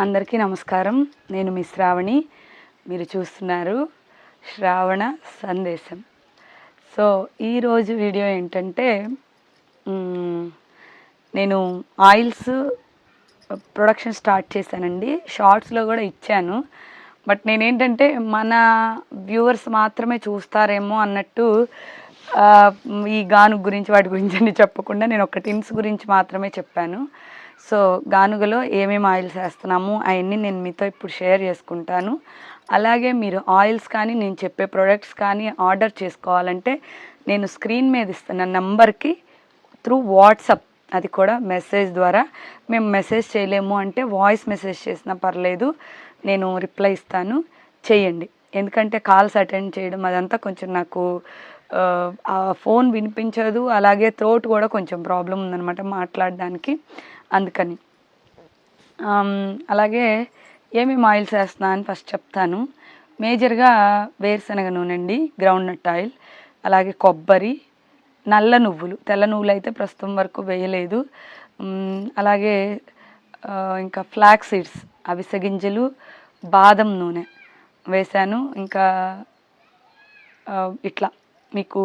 అందరికీ నమస్కారం. నేను మీ శ్రావణి. మీరు చూస్తున్నారు శ్రావణ సందేశం. సో ఈరోజు వీడియో ఏంటంటే నేను ఆయిల్స్ ప్రొడక్షన్ స్టార్ట్ చేశానండి. షార్ట్స్లో కూడా ఇచ్చాను. బట్ నేనేంటంటే మన వ్యూవర్స్ మాత్రమే చూస్తారేమో అన్నట్టు ఈ గాను గురించి వాటి గురించి అని చెప్పకుండా నేను ఒక టిన్స్ గురించి మాత్రమే చెప్పాను. సో గానుగలో ఏమేమి ఆయిల్స్ వేస్తున్నాము అవన్నీ నేను మీతో ఇప్పుడు షేర్ చేసుకుంటాను. అలాగే మీరు ఆయిల్స్ కానీ నేను చెప్పే ప్రొడక్ట్స్ కానీ ఆర్డర్ చేసుకోవాలంటే నేను స్క్రీన్ మీద ఇస్తున్న నంబర్కి త్రూ వాట్సప్ అది కూడా మెసేజ్ ద్వారా. మేము మెసేజ్ చేయలేము అంటే వాయిస్ మెసేజ్ చేసినా పర్లేదు నేను రిప్లై ఇస్తాను. చేయండి. ఎందుకంటే కాల్స్ అటెండ్ చేయడం అదంతా కొంచెం నాకు ఫోన్ వినిపించదు. అలాగే థ్రోట్ కూడా కొంచెం ప్రాబ్లం ఉందన్నమాట మాట్లాడడానికి. అందుకని. అలాగే ఏమేమి ఆయిల్స్ వేస్తున్నా అని ఫస్ట్ చెప్తాను. మేజర్గా వేరుశనగ నూనె అండి గ్రౌండ్ నట్ ఆయిల్ అలాగే కొబ్బరి నల్ల నువ్వులు. తెల్ల నువ్వులు అయితే ప్రస్తుతం వరకు వేయలేదు. అలాగే ఇంకా ఫ్లాక్ సీడ్స్ అవిసె గింజలు బాదం నూనె వేశాను. ఇంకా ఇట్లా మీకు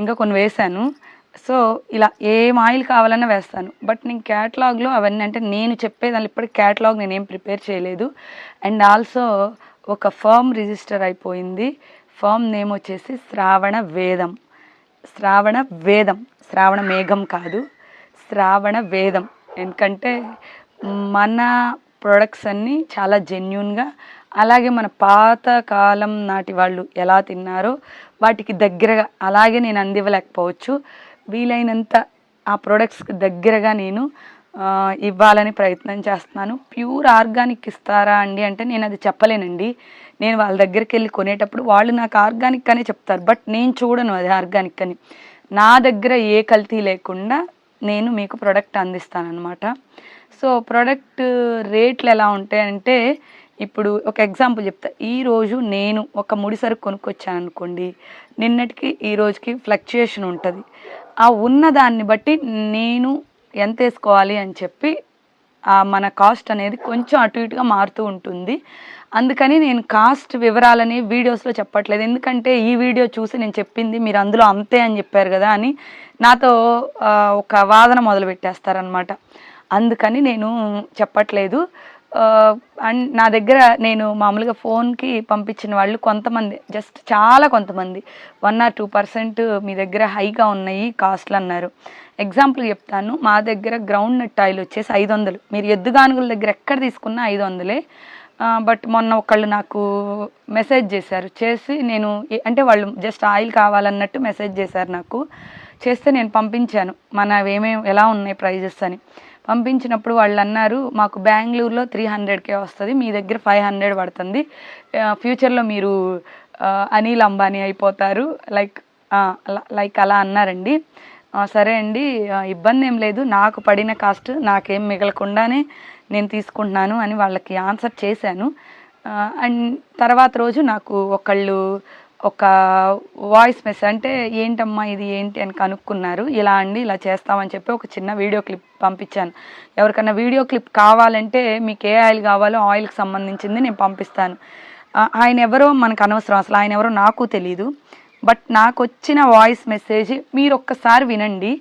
ఇంకా కొన్ని వేశాను. సో ఇలా ఏం ఆయిల్ కావాలన్నా వేస్తాను. బట్ నేను క్యాటలాగ్లో అవన్నీ అంటే నేను చెప్పేదాన్ని ఇప్పటికి క్యాటలాగ్ నేనేం ప్రిపేర్ చేయలేదు. అండ్ ఆల్సో ఒక ఫర్మ్ రిజిస్టర్ అయిపోయింది. ఫర్మ్ నేమ్ వచ్చేసి శ్రావణ వేదం. శ్రావణ వేదం. శ్రావణ మేఘం కాదు. శ్రావణ వేదం. ఎందుకంటే మన ప్రొడక్ట్స్ అన్నీ చాలా జెన్యున్గా అలాగే మన పాత కాలం నాటి వాళ్ళు ఎలా తిన్నారో వాటికి దగ్గరగా అలాగే నేను అందివ్వలేకపోవచ్చు. వీలైనంత ఆ ప్రొడక్ట్స్కి దగ్గరగా నేను ఇవ్వాలని ప్రయత్నం చేస్తున్నాను. ప్యూర్ ఆర్గానిక్ ఇస్తారా అండి అంటే నేను అది చెప్పలేనండి. నేను వాళ్ళ దగ్గరికి వెళ్ళి కొనేటప్పుడు వాళ్ళు నాకు ఆర్గానిక్ అనే చెప్తారు. బట్ నేను చూడను అది ఆర్గానిక్ అని. నా దగ్గర ఏ కల్తీ లేకుండా నేను మీకు ప్రోడక్ట్ అందిస్తాను సో ప్రోడక్ట్ రేట్లు ఎలా ఉంటాయంటే ఇప్పుడు ఒక ఎగ్జాంపుల్ చెప్తా. ఈరోజు నేను ఒక ముడి సరుకు కొనుక్కొచ్చాను అనుకోండి. నిన్నటికి ఈ రోజుకి ఫ్లక్చుయేషన్ ఉంటుంది. ఆ ఉన్న దాన్ని బట్టి నేను ఎంత వేసుకోవాలి అని చెప్పి మన కాస్ట్ అనేది కొంచెం అటు ఇటుగా మారుతూ ఉంటుంది. అందుకని నేను కాస్ట్ వివరాలని వీడియోస్లో చెప్పట్లేదు. ఎందుకంటే ఈ వీడియో చూసి నేను చెప్పింది మీరు అందులో అంతే అని చెప్పారు కదా అని నాతో ఒక వాదన మొదలు పెట్టేస్తారనమాట అందుకని నేను చెప్పట్లేదు. అండ్ నా దగ్గర నేను మామూలుగా ఫోన్కి పంపించిన వాళ్ళు కొంతమంది జస్ట్ చాలా కొంతమంది. వన్ ఆర్ టూ పర్సెంట్ మీ దగ్గర హైగా ఉన్నాయి కాస్ట్లు అన్నారు. ఎగ్జాంపుల్ చెప్తాను మా దగ్గర గ్రౌండ్ నట్ ఆయిల్ వచ్చేసి ఐదు వందలు. మీరు ఎద్దుగానుగుల దగ్గర ఎక్కడ తీసుకున్నా ఐదు వందలే. బట్ మొన్న ఒకళ్ళు నాకు మెసేజ్ చేశారు. చేసి నేను అంటే వాళ్ళు జస్ట్ ఆయిల్ కావాలన్నట్టు మెసేజ్ చేశారు నాకు. చేస్తే నేను పంపించాను. మన ఏమేమి ఎలా ఉన్నాయి ప్రైజెస్ అని. పంపించినప్పుడు వాళ్ళు అన్నారు మాకు బెంగళూరులో త్రీ హండ్రెడ్కే వస్తుంది మీ దగ్గర ఫైవ్ హండ్రెడ్ పడుతుంది. ఫ్యూచర్లో మీరు అనిల్ అంబానీ అయిపోతారు. లైక్ లైక్ అలా అన్నారండి. సరే అండి ఇబ్బంది ఏం లేదు. నాకు పడిన కాస్ట్ నాకేం మిగలకుండానే నేను తీసుకుంటున్నాను అని వాళ్ళకి ఆన్సర్ చేశాను. అండ్ తర్వాత రోజు నాకు ఒకళ్ళు ఒక వాయిస్ మెసేజ్ అంటే ఏంటమ్మా ఇది? ఏంటి? అని కనుక్కున్నారు. ఇలా అండి ఇలా చేస్తామని చెప్పి ఒక చిన్న వీడియో క్లిప్ పంపించాను. ఎవరికైనా వీడియో క్లిప్ కావాలంటే మీకు ఏ ఆయిల్ కావాలో ఆయిల్కి సంబంధించింది నేను పంపిస్తాను. ఆయన ఎవరో మనకు అనవసరం. అసలు ఆయన ఎవరో నాకు తెలీదు. బట్ నాకు వచ్చిన వాయిస్ మెసేజ్ మీరు ఒక్కసారి వినండి.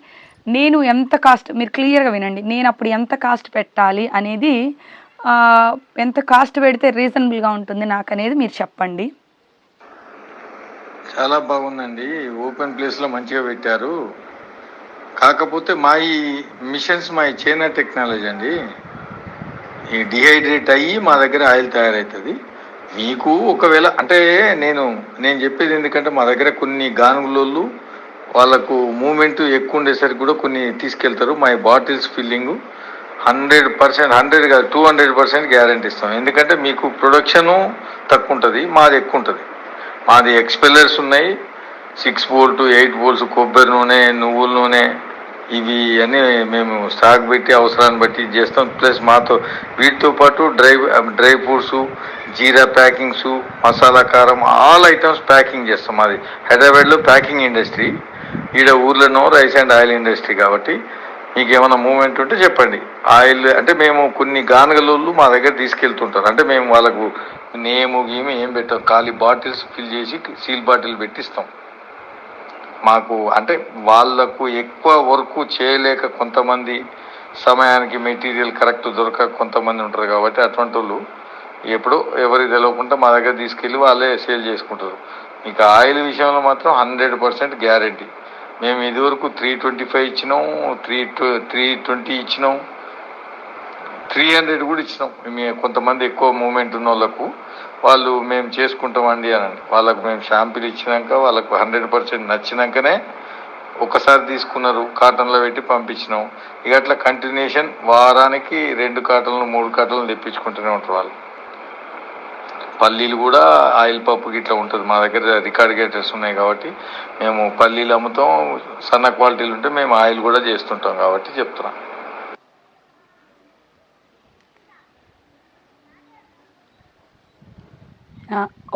నేను ఎంత కాస్ట్ మీరు క్లియర్గా వినండి. నేను అప్పుడు ఎంత కాస్ట్ పెట్టాలి అనేది ఎంత కాస్ట్ పెడితే రీజనబుల్గా ఉంటుంది నాకు అనేది మీరు చెప్పండి. చాలా బాగుందండి. ఓపెన్ ప్లేస్లో మంచిగా పెట్టారు. కాకపోతే మా ఈ మిషన్స్ మా ఈ చైనా టెక్నాలజీ అండి ఈ డిహైడ్రేట్ అయ్యి మా దగ్గర ఆయిల్ తయారవుతుంది మీకు ఒకవేళ అంటే నేను నేను చెప్పేది ఎందుకంటే మా దగ్గర కొన్ని గానుగులోళ్ళు వాళ్ళకు మూమెంట్ ఎక్కువ ఉండేసరికి కూడా కొన్ని తీసుకెళ్తారు. మా bottles filling hundred percent hundred కాదు టూ హండ్రెడ్ పర్సెంట్ గ్యారంటీ ఇస్తాం. ఎందుకంటే మీకు ప్రొడక్షను తక్కువ ఉంటుంది మాది ఎక్కువ ఉంటుంది. మాది ఎక్స్పెల్లర్స్ ఉన్నాయి. సిక్స్ బోల్ట్ ఎయిట్ బోల్ట్స్ కొబ్బరి నూనె నువ్వుల నూనె ఇవి అన్నీ మేము స్టాక్ పెట్టి అవసరాన్ని బట్టి చేస్తాం. ప్లస్ మాతో వీటితో పాటు డ్రై డ్రై ఫ్రూట్స్ జీరా ప్యాకింగ్స్ మసాలా కారం ఆల్ ఐటమ్స్ ప్యాకింగ్ చేస్తాం. మాది హైదరాబాద్లో ప్యాకింగ్ ఇండస్ట్రీ. ఈడ ఊర్లోనో రైస్ అండ్ ఆయిల్ ఇండస్ట్రీ కాబట్టి మీకు ఏమైనా మూమెంట్ ఉంటే చెప్పండి. ఆయిల్ అంటే మేము కొన్ని గానగలోళ్ళు మా దగ్గర తీసుకెళ్తుంటారు. అంటే మేము వాళ్ళకు నేము గీము ఏం పెట్టాం ఖాళీ బాటిల్స్ ఫిల్ చేసి సీల్ బాటిల్ పెట్టిస్తాం. మాకు అంటే వాళ్ళకు ఎక్కువ వర్క్ చేయలేక కొంతమంది సమయానికి మెటీరియల్ కరెక్ట్ దొరక కొంతమంది ఉంటారు కాబట్టి అటువంటి వాళ్ళు ఎప్పుడు ఎవరి తెలియకుండా మా దగ్గర తీసుకెళ్ళి వాళ్ళే సేల్ చేసుకుంటారు. మీకు ఆయిల్ విషయంలో మాత్రం హండ్రెడ్ పర్సెంట్ గ్యారంటీ. మేము ఇదివరకు త్రీ ట్వంటీ ఫైవ్ ఇచ్చినాం త్రీ త్రీ ట్వంటీ ఇచ్చినాం. త్రీ హండ్రెడ్ కూడా ఇచ్చినాం. మేము కొంతమంది ఎక్కువ మూమెంట్ ఉన్న వాళ్ళకు వాళ్ళు మేము చేసుకుంటామండి అని వాళ్ళకు మేము షాంపూలు ఇచ్చినాక వాళ్ళకు హండ్రెడ్ పర్సెంట్ నచ్చినాకనే ఒకసారి తీసుకున్నారు కాటన్లో పెట్టి పంపించినాం. ఇక అట్లా కంటిన్యూషన్ వారానికి రెండు కాటన్లు మూడు కాటన్లు తెప్పించుకుంటూనే ఉంటారు వాళ్ళు. పల్లీలు కూడా ఆయిల్ పప్పు ఇట్లా ఉంటుంది. మా దగ్గర రికార్డ్ గేటర్స్ ఉన్నాయి కాబట్టి మేము పల్లీలు అమ్ముతాం. సన్న క్వాలిటీలు ఉంటే మేము ఆయిల్ కూడా చేస్తుంటాం కాబట్టి చెప్తున్నాం.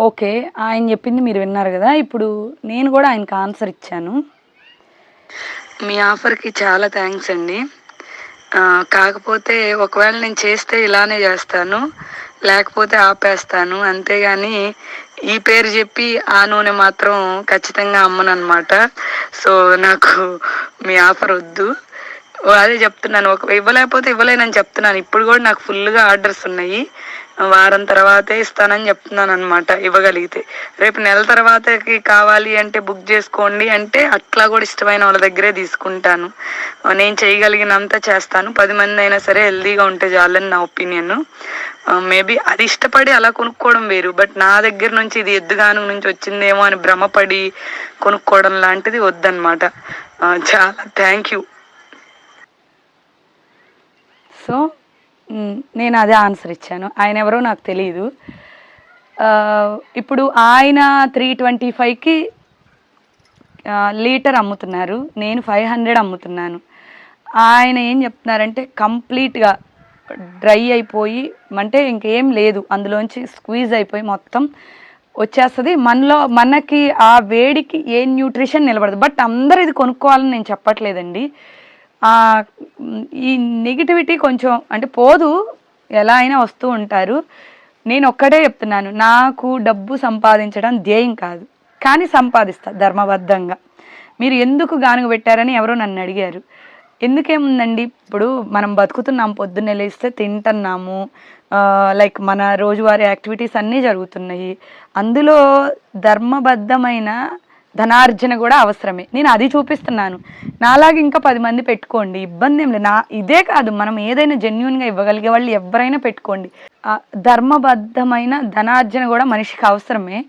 ఓకే. ఆయన చెప్పింది మీరు విన్నారు కదా. ఇప్పుడు నేను కూడా ఆయనకి ఆన్సర్ ఇచ్చాను. మీ ఆఫర్కి చాలా థ్యాంక్స్ అండి. కాకపోతే ఒకవేళ నేను చేస్తే ఇలానే చేస్తాను. లేకపోతే ఆపేస్తాను. అంతేగాని ఈ పేరు చెప్పి ఆ నూనె మాత్రం ఖచ్చితంగా అమ్మను అనమాట సో నాకు మీ ఆఫర్ వద్దు. అదే చెప్తున్నాను. ఒక ఇవ్వలేకపోతే ఇవ్వలేనని చెప్తున్నాను. ఇప్పుడు కూడా నాకు ఫుల్గా ఆర్డర్స్ ఉన్నాయి. వారం తర్వాతే ఇస్తానని చెప్తున్నాను అనమాట ఇవ్వగలిగితే. రేపు నెల తర్వాతకి కావాలి అంటే బుక్ చేసుకోండి అంటే అట్లా కూడా ఇష్టమైన వాళ్ళ దగ్గరే తీసుకుంటాను. నేను చేయగలిగినంత చేస్తాను. పది మంది అయినా సరే హెల్దీగా ఉంటే చాలని నా ఒపీనియన్ మేబీ అది ఇష్టపడి అలా కొనుక్కోవడం వేరు బట్ నా దగ్గర నుంచి ఇది ఎద్దుగాను నుంచి వచ్చిందేమో అని భ్రమపడి కొనుక్కోవడం లాంటిది వద్దన్నమాట. చాలా థ్యాంక్ యూ సో నేను అదే ఆన్సర్ ఇచ్చాను. ఆయన ఎవరో నాకు తెలియదు ఇప్పుడు ఆయన త్రీ ట్వంటీ ఫైవ్కి లీటర్ అమ్ముతున్నారు. నేను ఫైవ్ హండ్రెడ్ అమ్ముతున్నాను. ఆయన ఏం చెప్తున్నారంటే కంప్లీట్గా డ్రై అయిపోయి అంటే ఇంకేం లేదు. అందులోంచి స్క్వీజ్ అయిపోయి మొత్తం వచ్చేస్తుంది. మనలో మనకి ఆ వేడికి ఏ న్యూట్రిషన్ నిలబడదు. బట్ అందరు ఇది కొనుక్కోవాలని నేను చెప్పట్లేదండి. ఈ నెగిటివిటీ కొంచెం అంటే పోదు ఎలా అయినా వస్తూ ఉంటారు. నేను ఒక్కటే చెప్తున్నాను నాకు డబ్బు సంపాదించడం ధ్యేయం కాదు. కానీ సంపాదిస్తా ధర్మబద్ధంగా. మీరు ఎందుకు గానుగ పెట్టారని ఎవరో నన్ను అడిగారు. ఎందుకేముందండి? ఇప్పుడు మనం బతుకుతున్నాం పొద్దున్నే లేస్తే తింటున్నాము. లైక్ మన రోజువారీ యాక్టివిటీస్ అన్నీ జరుగుతున్నాయి. అందులో ధర్మబద్ధమైన ధనార్జన కూడా అవసరమే. నేను అది చూపిస్తున్నాను. నాలాగా ఇంకా పది మంది పెట్టుకోండి. ఇబ్బంది ఏం లేదు. నా ఇదే కాదు మనం ఏదైనా జెన్యున్గా ఇవ్వగలిగే వాళ్ళు ఎవరైనా పెట్టుకోండి. ధర్మబద్ధమైన ధనార్జన కూడా మనిషికి అవసరమే.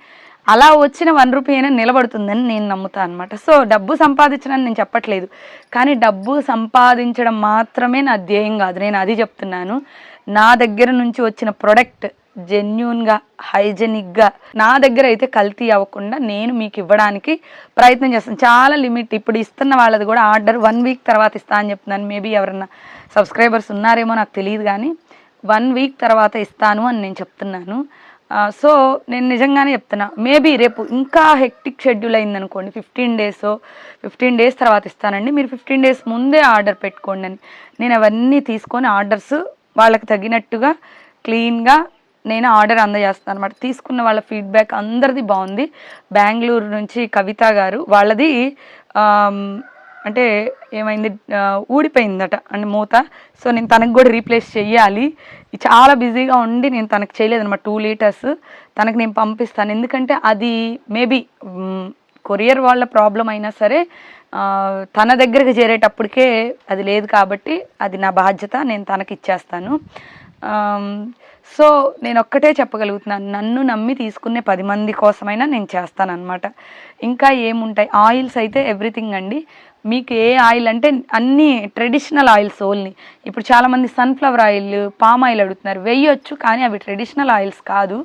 అలా వచ్చిన వన్ రూపీ అయినా నిలబడుతుందని నేను నమ్ముతాను అనమాట సో డబ్బు సంపాదించడం నేను చెప్పట్లేదు. కానీ డబ్బు సంపాదించడం మాత్రమే నా ధ్యేయం కాదు. నేను అది చెప్తున్నాను. నా దగ్గర నుంచి వచ్చిన ప్రొడక్ట్ జెన్యున్గా హైజెనిక్గా నా దగ్గర అయితే కల్తీ అవ్వకుండా నేను మీకు ఇవ్వడానికి ప్రయత్నం చేస్తాను. చాలా లిమిట్ ఇప్పుడు ఇస్తున్న వాళ్ళది కూడా ఆర్డర్ వన్ వీక్ తర్వాత ఇస్తా అని చెప్తున్నాను. మేబీ ఎవరన్నా సబ్స్క్రైబర్స్ ఉన్నారేమో నాకు తెలియదు కానీ వన్ వీక్ తర్వాత ఇస్తాను అని నేను చెప్తున్నాను. సో నేను నిజంగానే చెప్తున్నా మేబీ రేపు ఇంకా హెక్టిక్ షెడ్యూల్ అయింది అనుకోండి ఫిఫ్టీన్ డేస్ ఫిఫ్టీన్ డేస్ తర్వాత ఇస్తానండి. మీరు ఫిఫ్టీన్ డేస్ ముందే ఆర్డర్ పెట్టుకోండి అని. నేను అవన్నీ తీసుకొని ఆర్డర్స్ వాళ్ళకి తగినట్టుగా క్లీన్గా నేను ఆర్డర్ అందజేస్తాను అనమాట తీసుకున్న వాళ్ళ ఫీడ్బ్యాక్ అందరిది బాగుంది. బెంగళూరు నుంచి కవిత గారు వాళ్ళది అంటే ఏమైంది ఊడిపోయిందట అంటే మూత. సో నేను తనకు కూడా రీప్లేస్ చెయ్యాలి. చాలా బిజీగా ఉండి నేను తనకు చేయలేదు అనమాట టూ లీటర్స్. తనకు నేను పంపిస్తాను. ఎందుకంటే అది మేబీ కొరియర్ వాళ్ళ ప్రాబ్లం అయినా సరే తన దగ్గరికి చేరేటప్పటికే అది లేదు కాబట్టి అది నా బాధ్యత నేను తనకి ఇచ్చేస్తాను. సో నేను ఒక్కటే చెప్పగలుగుతున్నాను. నన్ను నమ్మి తీసుకునే పది మంది కోసమైనా నేను చేస్తానన్నమాట. ఇంకా ఏముంటాయి? ఆయిల్స్ అయితే ఎవ్రీథింగ్ అండి. మీకు ఏ ఆయిల్ అంటే అన్ని ట్రెడిషనల్ ఆయిల్స్ ఓన్లీ. ఇప్పుడు చాలామంది సన్ఫ్లవర్ ఆయిల్ పామ్ ఆయిల్ అడుగుతున్నారు. వేయొచ్చు కానీ అవి ట్రెడిషనల్ ఆయిల్స్ కాదు.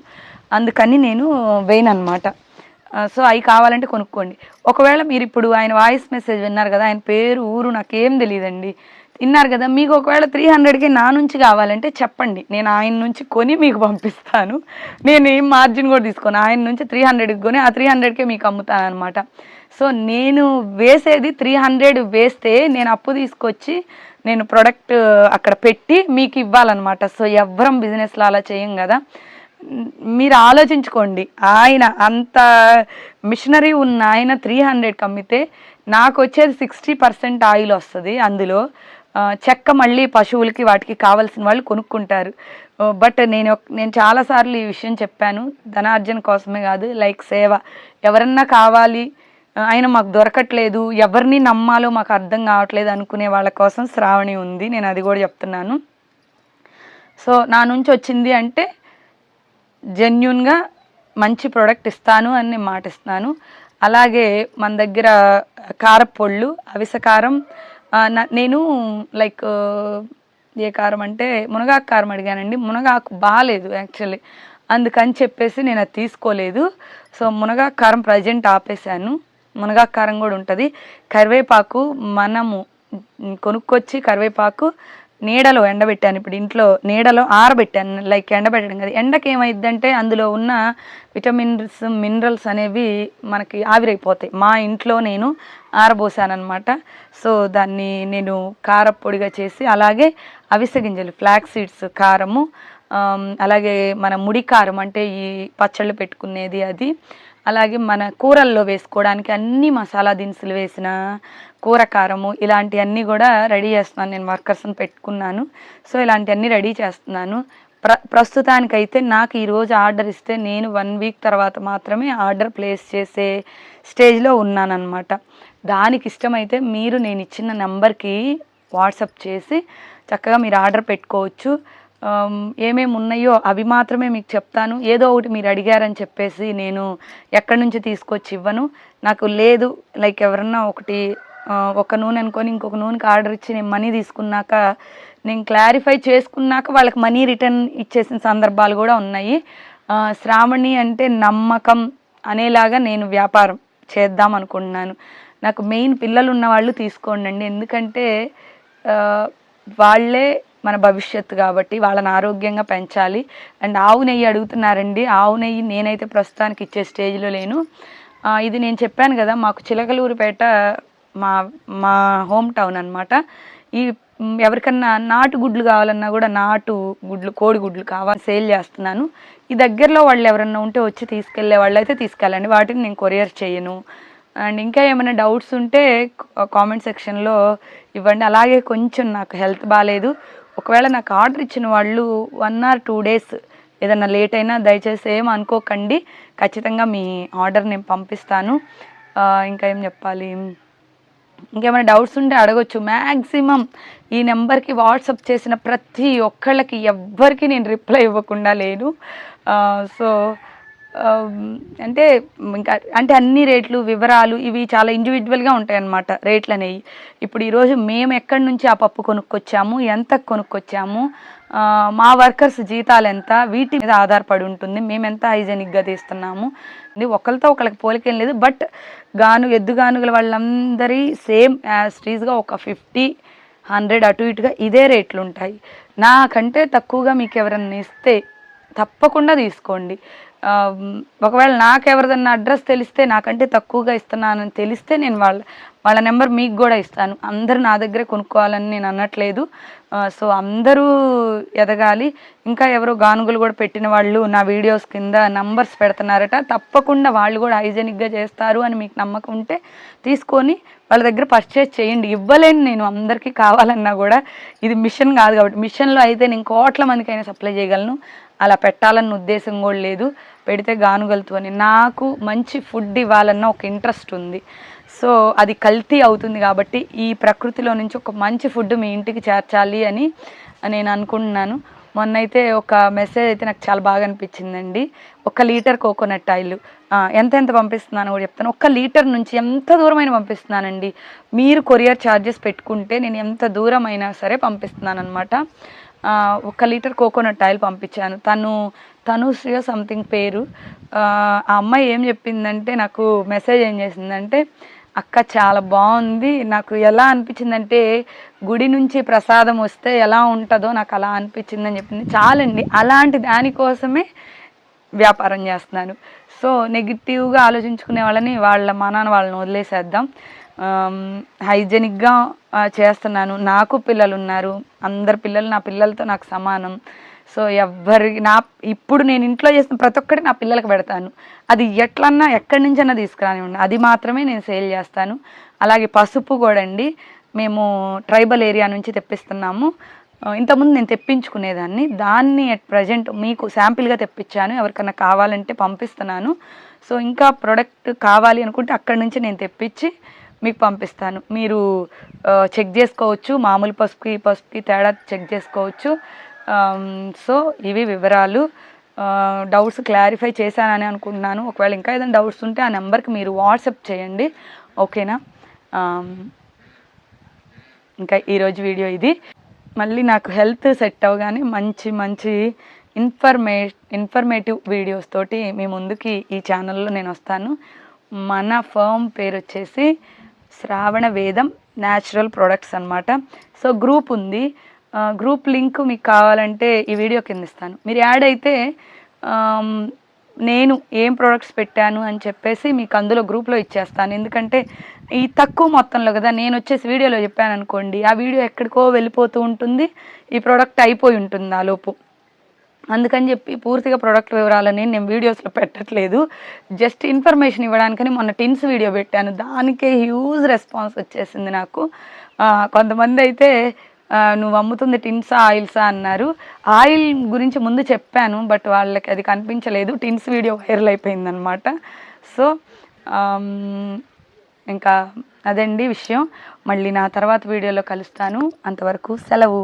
అందుకని నేను వేయనమాట సో అవి కావాలంటే కొనుక్కోండి. ఒకవేళ మీరు ఇప్పుడు ఆయన వాయిస్ మెసేజ్ విన్నారు కదా ఆయన పేరు ఊరు నాకేం తెలియదండి విన్నారు కదా మీకు ఒకవేళ త్రీ హండ్రెడ్కి నా నుంచి కావాలంటే చెప్పండి. నేను ఆయన నుంచి కొని మీకు పంపిస్తాను. నేను ఏం మార్జిన్ కూడా తీసుకోను. ఆయన నుంచి త్రీ హండ్రెడ్కి కొని ఆ త్రీ హండ్రెడ్కే మీకు అమ్ముతాను అనమాట సో నేను వేసేది త్రీ హండ్రెడ్ వేస్తే నేను అప్పు తీసుకొచ్చి నేను ప్రొడక్ట్ అక్కడ పెట్టి మీకు ఇవ్వాలన్నమాట. సో ఎవ్వరం బిజినెస్లో అలా చేయం కదా. మీరు ఆలోచించుకోండి. ఆయన అంత మిషనరీ ఉన్న ఆయన త్రీ హండ్రెడ్కి అమ్మితే నాకు వచ్చేది సిక్స్టీ పర్సెంట్ ఆయిల్ వస్తుంది అందులో. చెక్క మళ్ళీ పశువులకి వాటికి కావాల్సిన వాళ్ళు కొనుక్కుంటారు. బట్ నేను నేను చాలాసార్లు ఈ విషయం చెప్పాను. ధనార్జన కోసమే కాదు లైక్ సేవ. ఎవరన్నా కావాలి ఆయన మాకు దొరకట్లేదు ఎవరిని నమ్మాలో మాకు అర్థం కావట్లేదు అనుకునే వాళ్ళ కోసం శ్రావణి ఉంది. నేను అది కూడా చెప్తున్నాను. సో నా నుంచి వచ్చింది అంటే జెన్యున్గా మంచి ప్రోడక్ట్ ఇస్తాను అని నేను మాటిస్తున్నాను. అలాగే మన దగ్గర కారపొళ్ళు అవిసకారం కారం నేను లైక్ ఏ కారం అంటే మునగాకు కారం అడిగానండి. మునగాకు బాగాలేదు యాక్చువల్లీ అందుకని చెప్పేసి నేను అది తీసుకోలేదు. సో మునగాకు కారం ప్రజెంట్ ఆపేశాను. మునగాకు కారం కూడా ఉంటుంది. కరివేపాకు మనము కొనుక్కొచ్చి కరివేపాకు నీడలో ఎండబెట్టాను. ఇప్పుడు ఇంట్లో నీడలో ఆరబెట్టాను. లైక్ ఎండబెట్టడం కదా. ఎండకి ఏమైందంటే అందులో ఉన్న విటమిన్స్ మినరల్స్ అనేవి మనకి ఆవిరైపోతాయి. మా ఇంట్లో నేను ఆరబోసానమాట సో దాన్ని నేను కారపొడిగా చేసి అలాగే అవిసె గింజలు ఫ్లాక్ సీడ్స్ కారము అలాగే మన ముడి కారం అంటే ఈ పచ్చళ్ళు పెట్టుకునేది అది. అలాగే మన కూరల్లో వేసుకోవడానికి అన్ని మసాలా దినుసులు వేసిన కూర కారము ఇలాంటివన్నీ కూడా రెడీ చేస్తున్నాను. నేను వర్కర్స్ని పెట్టుకున్నాను. సో ఇలాంటివన్నీ రెడీ చేస్తున్నాను. ప్ర ప్రస్తుతానికైతే నాకు ఈరోజు ఆర్డర్ ఇస్తే నేను వన్ వీక్ తర్వాత మాత్రమే ఆర్డర్ ప్లేస్ చేసే స్టేజ్లో ఉన్నానన్నమాట. దానికి ఇష్టమైతే మీరు నేను ఇచ్చిన నెంబర్కి వాట్సప్ చేసి చక్కగా మీరు ఆర్డర్ పెట్టుకోవచ్చు. ఏమేమి ఉన్నాయో అవి మాత్రమే మీకు చెప్తాను. ఏదో ఒకటి మీరు అడిగారని చెప్పేసి నేను ఎక్కడి నుంచి తీసుకొచ్చి ఇవ్వను. నాకు లేదు లైక్ ఎవరన్నా ఒకటి ఒక నూనె అనుకొని ఇంకొక నూనెకి ఆర్డర్ ఇచ్చి నేను మనీ తీసుకున్నాక నేను క్లారిఫై చేసుకున్నాక వాళ్ళకి మనీ రిటర్న్ ఇచ్చేసిన సందర్భాలు కూడా ఉన్నాయి. శ్రావణి అంటే నమ్మకం అనేలాగా నేను వ్యాపారం చేద్దాం అనుకుంటున్నాను. నాకు మెయిన్ పిల్లలు ఉన్న వాళ్ళు తీసుకోండి ఎందుకంటే వాళ్ళే మన భవిష్యత్తు కాబట్టి వాళ్ళని ఆరోగ్యంగా పెంచాలి. అండ్ ఆవు నెయ్యి అడుగుతున్నారండి. ఆవు నెయ్యి నేనైతే ప్రస్తుతానికి ఇచ్చే స్టేజ్లో లేను. ఇది నేను చెప్పాను కదా మాకు చిలకలూరుపేట మా మా హోమ్ టౌన్ అనమాట ఈ ఎవరికన్నా నాటు గుడ్లు కావాలన్నా కూడా నాటు గుడ్లు కోడి గుడ్లు కావాలి సేల్ చేస్తున్నాను. ఈ దగ్గరలో వాళ్ళు ఎవరన్నా ఉంటే వచ్చి తీసుకెళ్ళే వాళ్ళు అయితే తీసుకెళ్ళండి. వాటిని నేను కొరియర్ చేయను. అండ్ ఇంకా ఏమైనా డౌట్స్ ఉంటే కామెంట్ సెక్షన్లో ఇవ్వండి. అలాగే కొంచెం నాకు హెల్త్ బాగాలేదు ఒకవేళ నాకు ఆర్డర్ ఇచ్చిన వాళ్ళు వన్ ఆర్ టూ డేస్ ఏదైనా లేట్ అయినా దయచేసి ఏం అనుకోకండి. ఖచ్చితంగా మీ ఆర్డర్ నేను పంపిస్తాను. ఇంకా ఏం చెప్పాలి? ఇంకేమైనా డౌట్స్ ఉంటే అడగొచ్చు. మ్యాక్సిమం ఈ నెంబర్కి వాట్సప్ చేసిన ప్రతి ఒక్కళ్ళకి ఎవ్వరికి నేను రిప్లై ఇవ్వకుండా లేను. సో అంటే ఇంకా అంటే అన్ని రేట్లు వివరాలు ఇవి చాలా ఇండివిజువల్గా ఉంటాయి అన్నమాట రేట్లు అనేవి ఇప్పుడు ఈరోజు మేము ఎక్కడి నుంచి ఆ పప్పు కొనుక్కొచ్చాము? ఎంత కొనుక్కొచ్చాము? మా వర్కర్స్ జీతాలు ఎంత వీటి మీద ఆధారపడి ఉంటుంది. మేము ఎంత హైజెనిక్గా తీస్తున్నాము? ఒకరితో ఒకరికి పోలికేం లేదు. బట్ గాను ఎద్దుగానుగల వాళ్ళందరి సేమ్ యాజ్ ఒక ఫిఫ్టీ హండ్రెడ్ అటు ఇటుగా ఇదే రేట్లు ఉంటాయి నాకంటే తక్కువగా మీకు ఎవరన్నా ఇస్తే తప్పకుండా తీసుకోండి. ఒకవేళ నాకు ఎవరిదన్నా అడ్రస్ తెలిస్తే నాకంటే తక్కువగా ఇస్తున్నానని తెలిస్తే నేను వాళ్ళ వాళ్ళ నెంబర్ మీకు కూడా ఇస్తాను. అందరూ నా దగ్గరే కొనుక్కోవాలని నేను అనట్లేదు. సో అందరూ ఎదగాలి. ఇంకా ఎవరో గానుగులు కూడా పెట్టిన వాళ్ళు నా వీడియోస్ కింద నంబర్స్ పెడుతున్నారట. తప్పకుండా వాళ్ళు కూడా హైజెనిక్గా చేస్తారు అని మీకు నమ్మకం ఉంటే తీసుకొని వాళ్ళ దగ్గర పర్చేస్ చేయండి. ఇవ్వలేను నేను అందరికీ కావాలన్నా కూడా. ఇది మిషన్ కాదు కాబట్టి మిషన్లో అయితే నేను కోట్ల మందికైనా సప్లై చేయగలను. అలా పెట్టాలన్న ఉద్దేశం కూడా లేదు. పెడితే గానుగలతో అని. నాకు మంచి ఫుడ్ ఇవ్వాలన్న ఒక ఇంట్రెస్ట్ ఉంది. సో అది కల్తీ అవుతుంది కాబట్టి ఈ ప్రకృతిలో నుంచి ఒక మంచి ఫుడ్ మీ ఇంటికి చేర్చాలి అని నేను అనుకుంటున్నాను. మొన్న అయితే ఒక మెసేజ్ అయితే నాకు చాలా బాగా అనిపించిందండి. ఒక లీటర్ కోకోనట్ ఆయిల్. ఎంత ఎంత పంపిస్తున్నాను కూడా చెప్తాను. ఒక్క లీటర్ నుంచి ఎంత దూరమైన పంపిస్తున్నానండి. మీరు కొరియర్ ఛార్జెస్ పెట్టుకుంటే నేను ఎంత దూరమైనా సరే పంపిస్తున్నాను అనమాట ఒక లీటర్ కోకోనట్ ఆయిల్ పంపించాను. తను తనుశ్రీ సంథింగ్ పేరు. ఆ అమ్మాయి ఏం చెప్పిందంటే నాకు మెసేజ్ ఏం చేసిందంటే అక్క చాలా బాగుంది. నాకు ఎలా అనిపించిందంటే గుడి నుంచి ప్రసాదం వస్తే ఎలా ఉంటుందో నాకు అలా అనిపించిందని చెప్పింది. చాలండి. అలాంటి దానికోసమే వ్యాపారం చేస్తున్నాను సో నెగిటివ్గా ఆలోచించుకునే వాళ్ళని వాళ్ళ నాన్న వాళ్ళని వదిలేసేద్దాం. హైజెనిక్గా చేస్తున్నాను. నాకు పిల్లలు ఉన్నారు అందరు పిల్లలు నా పిల్లలతో నాకు సమానం. సో ఎవ్వరి నా ఇప్పుడు నేను ఇంట్లో చేసిన ప్రతి ఒక్కటి నా పిల్లలకు పెడతాను. అది ఎట్లన్నా ఎక్కడి నుంచైనా తీసుకురానివ్వండి. అది మాత్రమే నేను సేల్ చేస్తాను. అలాగే పసుపు కూడా అండి. మేము ట్రైబల్ ఏరియా నుంచి తెప్పిస్తున్నాము. ఇంతకుముందు నేను తెప్పించుకునేదాన్ని. దాన్ని అట్ ప్రజెంట్ మీకు శాంపిల్గా తెప్పించాను. ఎవరికన్నా కావాలంటే పంపిస్తున్నాను. సో ఇంకా ప్రోడక్ట్ కావాలి అనుకుంటే అక్కడి నుంచి నేను తెప్పించి మీకు పంపిస్తాను. మీరు చెక్ చేసుకోవచ్చు. మామూలు పసుపుకి పసుపుకి తేడా చెక్ చేసుకోవచ్చు. Um, సో ఇవి వివరాలు uh, డౌట్స్ క్లారిఫై చేశానని అనుకుంటున్నాను. ఒకవేళ ఇంకా ఏదైనా డౌట్స్ ఉంటే ఆ నెంబర్కి మీరు వాట్సాప్ చేయండి. ఓకేనా um, ఇంకా ఈరోజు వీడియో ఇది. మళ్ళీ నాకు హెల్త్ సెట్ అవగానే మంచి మంచి ఇన్ఫర్మే ఇన్ఫర్మేటివ్ వీడియోస్ తోటి మీ ముందుకి ఈ ఛానల్లో నేను వస్తాను. మన ఫర్మ్ పేరు వచ్చేసి శ్రావణ వేదం న్యాచురల్ ప్రొడక్ట్స్ అన్నమాట. సో గ్రూప్ ఉంది. గ్రూప్ లింక్ మీకు కావాలంటే ఈ వీడియో కింద ఇస్తాను. మీరు యాడ్ అయితే నేను ఏం ప్రోడక్ట్స్ పెట్టాను అని చెప్పేసి మీకు అందులో గ్రూప్లో ఇచ్చేస్తాను. ఎందుకంటే ఈ తక్కువ మొత్తంలో కదా నేను వచ్చేసి వీడియోలో చెప్పాను అనుకోండి ఆ వీడియో ఎక్కడికో వెళ్ళిపోతూ ఉంటుంది ఈ ప్రోడక్ట్ అయిపోయి ఉంటుంది ఆ లోపు. అందుకని చెప్పి పూర్తిగా ప్రోడక్ట్ వివరాలని నేను వీడియోస్లో పెట్టట్లేదు. జస్ట్ ఇన్ఫర్మేషన్ ఇవ్వడానికని మొన్న టిన్స్ వీడియో పెట్టాను. దానికే హ్యూజ్ రెస్పాన్స్ వచ్చేసింది నాకు. కొంతమంది అయితే నువ్వు అమ్ముతుంది టిన్స్ ఆయిల్సా అన్నారు. ఆయిల్ గురించి ముందు చెప్పాను బట్ వాళ్ళకి అది కనిపించలేదు. టిన్స్ వీడియో వైరల్ అయిపోయిందనమాట. సో ఇంకా అదండి విషయం. మళ్ళీ నా తర్వాత వీడియోలో కలుస్తాను. అంతవరకు సెలవు.